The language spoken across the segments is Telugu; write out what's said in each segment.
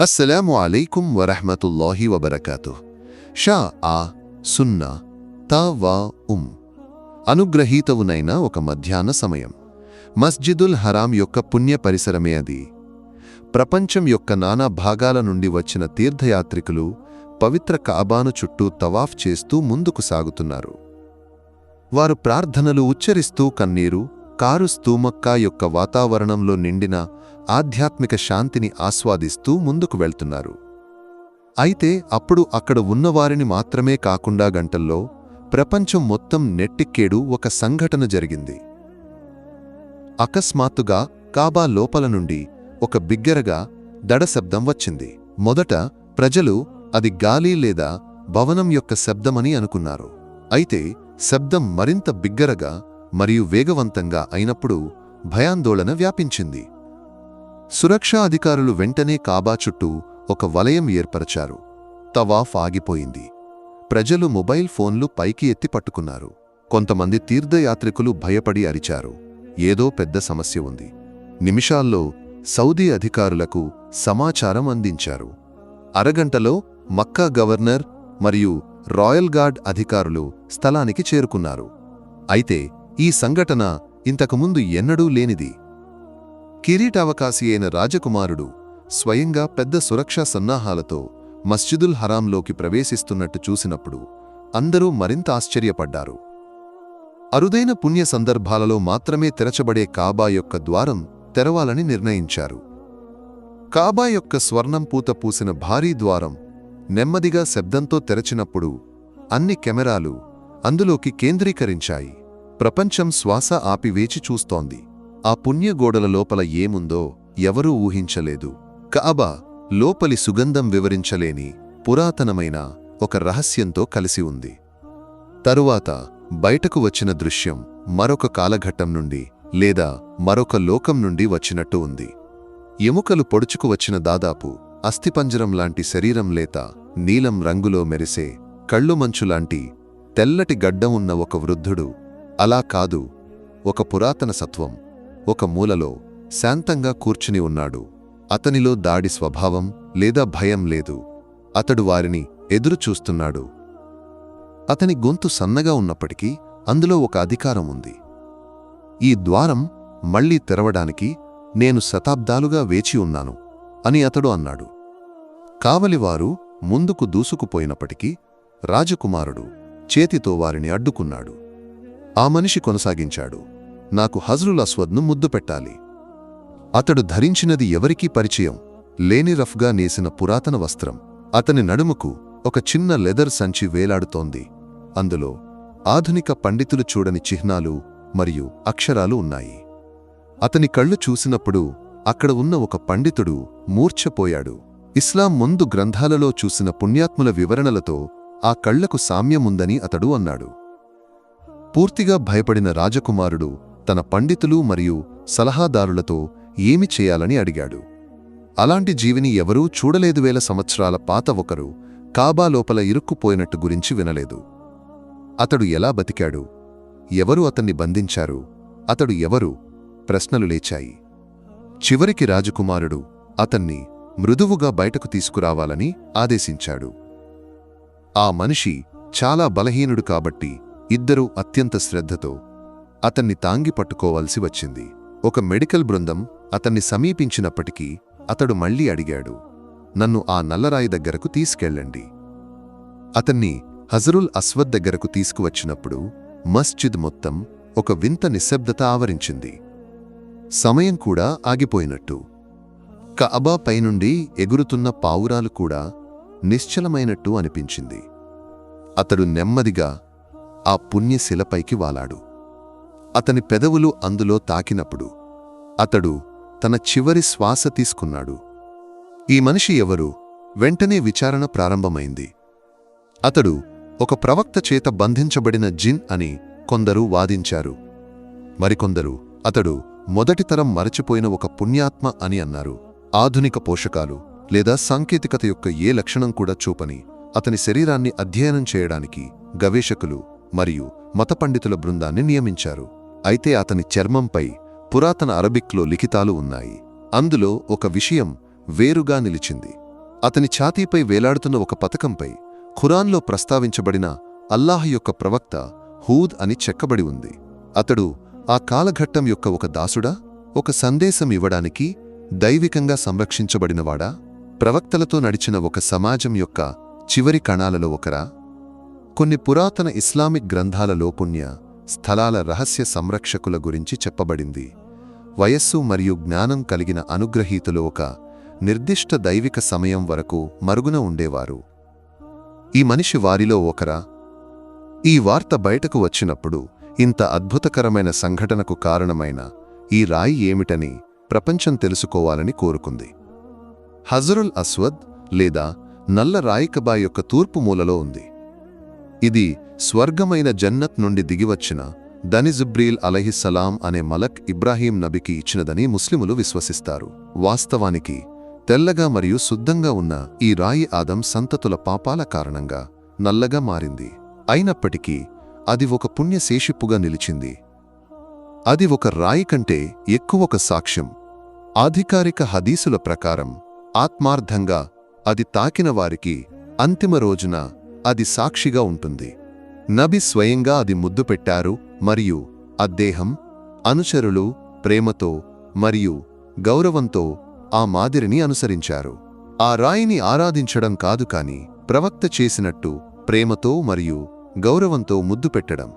అస్సలాము అలైకుం వరహమతుల్లాహి వబరకాతు షా ఆ సున్నా తా వా ఉమ్ అనుగ్రహీతవునైన ఒక మధ్యాహ్న సమయం. మస్జిదుల్ హరాం యొక్క పుణ్య పరిసరమే అది. ప్రపంచం యొక్క నానా భాగాల నుండి వచ్చిన తీర్థయాత్రికులు పవిత్ర కాబాను చుట్టూ తవాఫ్ చేస్తూ ముందుకు సాగుతున్నారు. వారు ప్రార్థనలు ఉచ్చరిస్తూ కన్నీరు కారు మక్కా యొక్క వాతావరణంలో నిండిన ఆధ్యాత్మిక శాంతిని ఆస్వాదిస్తూ ముందుకు వెళ్తున్నారు. అయితే అప్పుడు అక్కడ ఉన్నవారిని మాత్రమే కాకుండా గంటల్లో ప్రపంచం మొత్తం నెట్టిక్కేడు ఒక సంఘటన జరిగింది. అకస్మాత్తుగా కాబా లోపల నుండి ఒక బిగ్గరగా దడశబ్దం వచ్చింది. మొదట ప్రజలు అది గాలి లేదా భవనం యొక్క శబ్దమని అనుకున్నారు. అయితే శబ్దం మరింత బిగ్గరగా మరియు వేగవంతంగా అయినప్పుడు భయాందోళన వ్యాపించింది. సురక్షా అధికారులు వెంటనే కాబా చుట్టూ ఒక వలయం ఏర్పరచారు. తవాఫ్ ఆగిపోయింది. ప్రజలు మొబైల్ ఫోన్లు పైకి ఎత్తి పట్టుకున్నారు. కొంతమంది తీర్థయాత్రికులు భయపడి అరిచారు. ఏదో పెద్ద సమస్య ఉంది. నిమిషాల్లో సౌదీ అధికారులకు సమాచారం అందించారు. అరగంటలో మక్కా గవర్నర్ మరియు రాయల్ గార్డ్ అధికారులు స్థలానికి చేరుకున్నారు. అయితే ఈ సంఘటన ఇంతకుముందు ఎన్నడూ లేనిది. కిరీటావకాశి అయిన రాజకుమారుడు స్వయంగా పెద్ద సురక్షా సన్నాహాలతో మస్జిదుల్ హరాంలోకి ప్రవేశిస్తున్నట్టు చూసినప్పుడు అందరూ మరింత ఆశ్చర్యపడ్డారు. అరుదైన పుణ్య సందర్భాలలో మాత్రమే తెరచబడే కాబా యొక్క ద్వారం తెరవాలని నిర్ణయించారు. కాబా యొక్క స్వర్ణం పూత పూసిన భారీ ద్వారం నెమ్మదిగా శబ్దంతో తెరచినప్పుడు అన్ని కెమెరాలు అందులోకి కేంద్రీకరించాయి. ప్రపంచం శ్వాస ఆపి వేచి చూస్తోంది. ఆ పుణ్యగోడల లోపల ఏముందో ఎవరూ ఊహించలేదు. కాబా లోపలి సుగంధం వివరించలేని పురాతనమైన ఒక రహస్యంతో కలిసి ఉంది. తరువాత బయటకు వచ్చిన దృశ్యం మరొక కాలఘట్టం నుండి లేదా మరొక లోకం నుండి వచ్చినట్టు ఉంది. ఎముకలు పొడుచుకు వచ్చిన దాదాపు అస్థిపంజరం లాంటి శరీరం లేత నీలం రంగులో మెరిసే కళ్ళు మంచులాంటి తెల్లటి గడ్డం ఉన్న ఒక వృద్ధుడు. అలా కాదు ఒక పురాతన సత్వం. ఒక మూలలో శాంతంగా కూర్చుని ఉన్నాడు. అతనిలో దాడి స్వభావం లేదా భయం లేదు. అతడు వారిని ఎదురుచూస్తున్నాడు అతని గొంతు సన్నగా ఉన్నప్పటికీ అందులో ఒక అధికారం ఉంది. ఈ ద్వారం మళ్ళీ తెరవడానికి నేను శతాబ్దాలుగా వేచి ఉన్నాను అని అతడు అన్నాడు. కావలివారు ముందుకు దూసుకుపోయినప్పటికీ రాజకుమారుడు చేతితో వారిని అడ్డుకున్నాడు. ఆ మనిషి కొనసాగించాడు. నాకు హజ్రుల్ అస్వద్ను ముద్దు పెట్టాలి. అతడు ధరించినది ఎవరికీ పరిచయం లేని రఫ్గా నేసిన పురాతన వస్త్రం. అతని నడుముకు ఒక చిన్న లెదర్ సంచి వేలాడుతోంది. అందులో ఆధునిక పండితులు చూడని చిహ్నాలు మరియు అక్షరాలు ఉన్నాయి. అతని కళ్ళు చూసినప్పుడు అక్కడ ఉన్న ఒక పండితుడు మూర్ఛపోయాడు. ఇస్లాం ముందు గ్రంథాలలో చూసిన పుణ్యాత్ముల వివరణలతో ఆ కళ్ళకు సామ్యముందని అతడు అన్నాడు. పూర్తిగా భయపడిన రాజకుమారుడు తన పండితులు మరియు సలహాదారులతో ఏమి చేయాలని అడిగాడు. అలాంటి జీవిని ఎవరూ చూడలేదు వేల సంవత్సరాల పాత ఒకరు కాబా లోపల ఇరుక్కుపోయినట్టు గురించి వినలేదు. అతడు ఎలా బతికాడు? ఎవరు అతన్ని బంధించారు? అతడు ఎవరు? ప్రశ్నలు లేచాయి. చివరికి రాజకుమారుడు అతన్ని మృదువుగా బయటకు తీసుకురావాలని ఆదేశించాడు. ఆ మనిషి చాలా బలహీనుడు కాబట్టి ఇద్దరూ అత్యంత శ్రద్ధతో అతన్ని తాంగి పట్టుకోవాల్సి వచ్చింది. ఒక మెడికల్ బృందం అతన్ని సమీపించినప్పటికీ అతడు మళ్ళీ అడిగాడు నన్ను ఆ నల్లరాయి దగ్గరకు తీసుకెళ్ళండి. అతన్ని హజరుల్ అస్వద్ దగ్గరకు తీసుకువచ్చినప్పుడు మస్జిద్ మొత్తం ఒక వింత నిశ్శబ్దత ఆవరించింది. సమయం కూడా ఆగిపోయినట్టు. కఅబా పైనుండి ఎగురుతున్న పావురాలు కూడా నిశ్చలమైనట్టు అనిపించింది. అతడు నెమ్మదిగా ఆ పుణ్యశిలపైకి వాలాడు. అతని పెదవులు అందులో తాకినప్పుడు అతడు తన చివరి శ్వాస తీసుకున్నాడు. ఈ మనిషి ఎవరు? వెంటనే విచారణ ప్రారంభమైంది. అతడు ఒక ప్రవక్త చేత బంధించబడిన జిన్ అని కొందరు వాదించారు. మరికొందరు అతడు మొదటితరం మరచిపోయిన ఒక పుణ్యాత్మ అని అన్నారు. ఆధునిక పోషకాలు లేదా సాంకేతికత యొక్క ఏ లక్షణం కూడా చూపని అతని శరీరాన్ని అధ్యయనం చేయడానికి గవేషకులు మరియు మత పండితుల బృందాన్ని నియమించారు. అయితే అతని చర్మంపై పురాతన అరబిక్లో లిఖితాలు ఉన్నాయి. అందులో ఒక విషయం వేరుగా నిలిచింది. అతని ఛాతీపై వేలాడుతున్న ఒక పతకంపై ఖురాన్లో ప్రస్తావించబడిన అల్లాహ్ యొక్క ప్రవక్త హూద్ అని చెక్కబడి ఉంది. అతడు ఆ కాలఘట్టం యొక్క ఒక దాసుడా? ఒక సందేశం ఇవ్వడానికి దైవికంగా సంరక్షించబడినవాడా? ప్రవక్తలతో నడిచిన ఒక సమాజం యొక్క చివరి కణాలలో ఒకరా? కొన్ని పురాతన ఇస్లామిక్ గ్రంథాలలో పుణ్య స్థలాల రహస్య సంరక్షకుల గురించి చెప్పబడింది. వయస్సు మరియు జ్ఞానం కలిగిన అనుగ్రహీతులు ఒక నిర్దిష్ట దైవిక సమయం వరకు మరుగున ఉండేవారు. ఈ మనిషి వారిలో ఒకరా. ఈ వార్త బయటకు వచ్చినప్పుడు ఇంత అద్భుతకరమైన సంఘటనకు కారణమైన ఈ రాయి ఏమిటని ప్రపంచం తెలుసుకోవాలని కోరుకుంది. హజరుల్ అస్వద్ లేదా నల్ల రాయికబా యొక్క తూర్పు మూలలో ఉంది. ఇది స్వర్గమైన జన్నత్ నుండి దిగివచ్చిన దనిజుబ్రీల్ అలహిస్సలాం అనే మలక్ ఇబ్రాహీం నబికి ఇచ్చినదని ముస్లిములు విశ్వసిస్తారు. వాస్తవానికి తెల్లగా మరియు శుద్ధంగా ఉన్న ఈ రాయి ఆదం సంతతుల పాపాల కారణంగా నల్లగా మారింది. అయినప్పటికీ అది ఒక పుణ్యశేషిప్పుగా నిలిచింది. అది ఒక రాయి కంటే ఎక్కువ ఒక సాక్ష్యం. ఆధికారిక హదీసుల ప్రకారం ఆత్మార్థంగా అది తాకిన వారికి అంతిమ రోజున అది సాక్షిగా ఉంటుంది. నబి స్వయంగా అది ముద్దు పెట్టారు మరియు అద్దేహం అనుచరులు ప్రేమతో మరియు గౌరవంతో ఆ మాదిరిని అనుసరించారు. ఆ రాయిని ఆరాధించడం కాదు కాని ప్రవక్త చేసినట్టు ప్రేమతో మరియు గౌరవంతో ముద్దు పెట్టడం.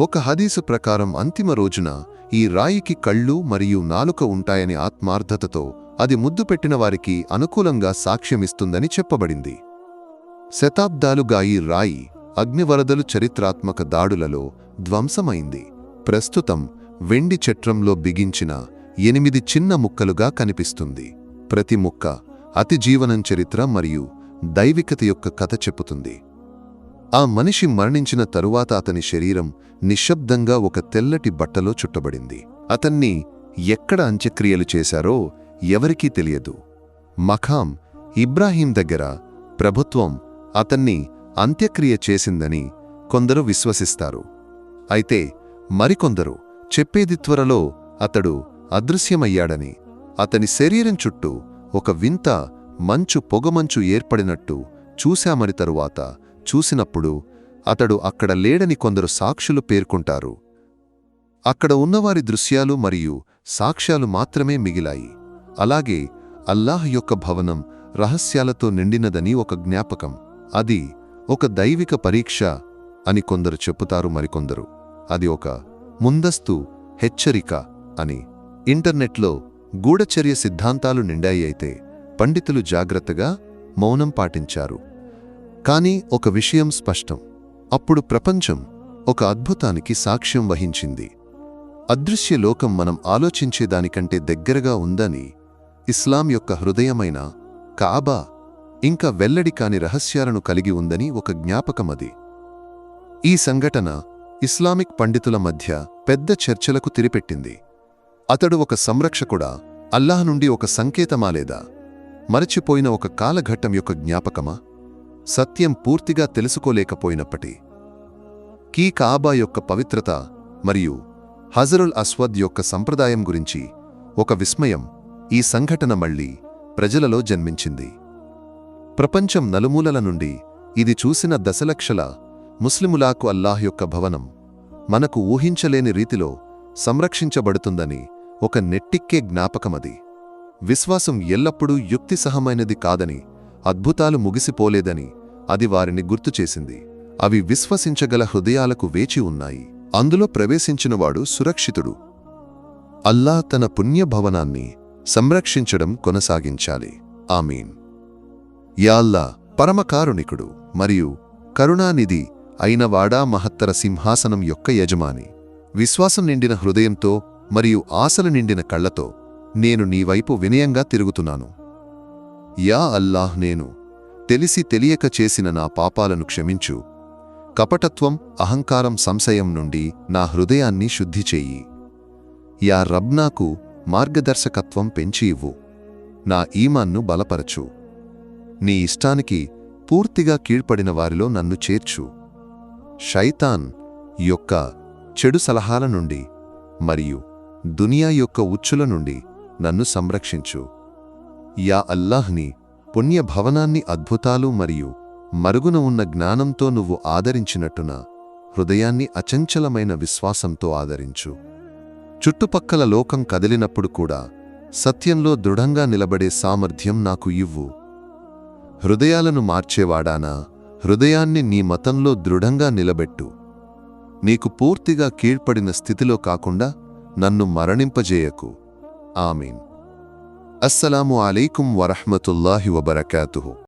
ఒక హదీసు ప్రకారం అంతిమ రోజున ఈ రాయికి కళ్ళు మరియు నాలుక ఉంటాయని ఆత్మార్థతతో అది ముద్దు పెట్టిన వారికి అనుకూలంగా సాక్ష్యమిస్తుందని చెప్పబడింది. శతాబ్దాలుగా ఈ రాయి అగ్నివరదలు చరిత్రాత్మక దాడులలో ధ్వంసమైంది. ప్రస్తుతం వెండి చట్రంలో బిగించిన ఎనిమిది చిన్న ముక్కలుగా కనిపిస్తుంది. ప్రతి ముక్క అతి జీవనం చరిత్ర మరియు దైవికత యొక్క కథ చెప్పుతుంది. ఆ మనిషి మరణించిన తరువాత అతని శరీరం నిశ్శబ్దంగా ఒక తెల్లటి బట్టలో చుట్టబడింది. అతన్ని ఎక్కడ అంత్యక్రియలు చేశారో ఎవరికీ తెలియదు. మఖాం ఇబ్రాహీం దగ్గర ప్రభుత్వం అతన్ని అంత్యక్రియ చేసిందని కొందరు విశ్వసిస్తారు. అయితే మరికొందరు చెప్పేది త్వరలో అతడు అదృశ్యమయ్యాడని అతని శరీరం చుట్టూ ఒక వింత మంచు పొగమంచు ఏర్పడినట్టు చూశామని తరువాత చూసినప్పుడు అతడు అక్కడ లేడని కొందరు సాక్షులు పేర్కొంటారు. అక్కడ ఉన్నవారి దృశ్యాలు మరియు సాక్ష్యాలు మాత్రమే మిగిలాయి. అలాగే అల్లాహ్ యొక్క భవనం రహస్యాలతో నిండినదని ఒక జ్ఞాపకం. అది ఒక దైవిక పరీక్ష అని కొందరు చెప్పుతారు మరికొందరు. అది ఒక ముందస్తు హెచ్చరిక అని. ఇంటర్నెట్లో గూఢచర్య సిద్ధాంతాలు నిండాయి అయితే పండితులు జాగ్రత్తగా మౌనం పాటించారు. కాని ఒక విషయం స్పష్టం. అప్పుడు ప్రపంచం ఒక అద్భుతానికి సాక్ష్యం వహించింది. అదృశ్య లోకం మనం ఆలోచించేదానికంటే దగ్గరగా ఉందని ఇస్లాం యొక్క హృదయమైన కాబా ఇంకా వెల్లడి కాని రహస్యాలను కలిగి ఉందని ఒక జ్ఞాపకమది ఈ సంఘటన ఇస్లామిక్ పండితుల మధ్య పెద్ద చర్చలకు తిరిపెట్టింది. అతడు ఒక సంరక్షకుడా అల్లాహ్ నుండి ఒక సంకేతమా లేదా? మరచిపోయిన ఒక కాలఘట్టం యొక్క జ్ఞాపకమా? సత్యం పూర్తిగా తెలుసుకోలేకపోయినప్పటి. కీ కాబా యొక్క పవిత్రత మరియు హజరుల్ అస్వద్ యొక్క సంప్రదాయం గురించి ఒక విస్మయం ఈ సంఘటన మళ్ళీ ప్రజలలో జన్మించింది. ప్రపంచం నలుమూలల నుండి ఇది చూసిన దశలక్షల ముస్లిములాకు అల్లాహ్ యొక్క భవనం మనకు ఊహించలేని రీతిలో సంరక్షించబడుతుందని ఒక నెట్టిక్కే జ్ఞాపకమది. విశ్వాసం ఎల్లప్పుడూ యుక్తిసహమైనది కాదని అద్భుతాలు ముగిసిపోలేదని అది వారిని గుర్తుచేసింది అవి విశ్వసించగల హృదయాలకు వేచి ఉన్నాయి. అందులో ప్రవేశించినవాడు సురక్షితుడు. అల్లా తన పుణ్యభవనాన్ని సంరక్షించడం కొనసాగించాలి. ఆమీన్. యాల్లా పరమకారుణికుడు మరియు కరుణానిధి అయినవాడా మహత్తర సింహాసనం యొక్క యజమాని. విశ్వాసం నిండిన హృదయంతో మరియు ఆశలు నిండిన కళ్ళతో నేను నీవైపు వినయంగా తిరుగుతున్నాను. యా అల్లాహ్ నేను తెలిసి తెలియక చేసిన నా పాపాలను క్షమించు. కపటత్వం అహంకారం సంశయం నుండి నా హృదయాన్ని శుద్ధి చెయ్యి యా రబ్నాకు మార్గదర్శకత్వం పెంచి ఇవ్వు. నా ఈమాన్ను బలపరచు. నీ ఇష్టానికి పూర్తిగా కీழ்పడిన వారిలో నన్ను చేర్చు. షైతాన్ యొక్క చెడు సలహాల నుండి మరియు దునియా యొక్క ఉచ్చుల నుండి నన్ను సంరక్షించు. యా అల్లాహ్ని పుణ్య భవనాన్ని అద్భుతాలు మరియు మరుగున ఉన్న జ్ఞానంతో నువ్వు ఆదరించినట్టున హృదయాన్ని అచంచలమైన విశ్వాసంతో ఆదరించు. చుట్టుపక్కల లోకం కదిలినప్పుడు కూడా సత్యంలో దృఢంగా నిలబడే సామర్థ్యం నాకు ఇవ్వు. హృదయాలను మార్చేవాడానా? హృదయాన్ని నీ మతంలో దృఢంగా నిలబెట్టు. నీకు పూర్తిగా కీழ்పడిన స్థితిలో కాకుండా నన్ను మరణింపజేయకు. ఆమీన్. అస్సలాము అలైకుం వరహ్మతుల్లాహి వబర్కాతు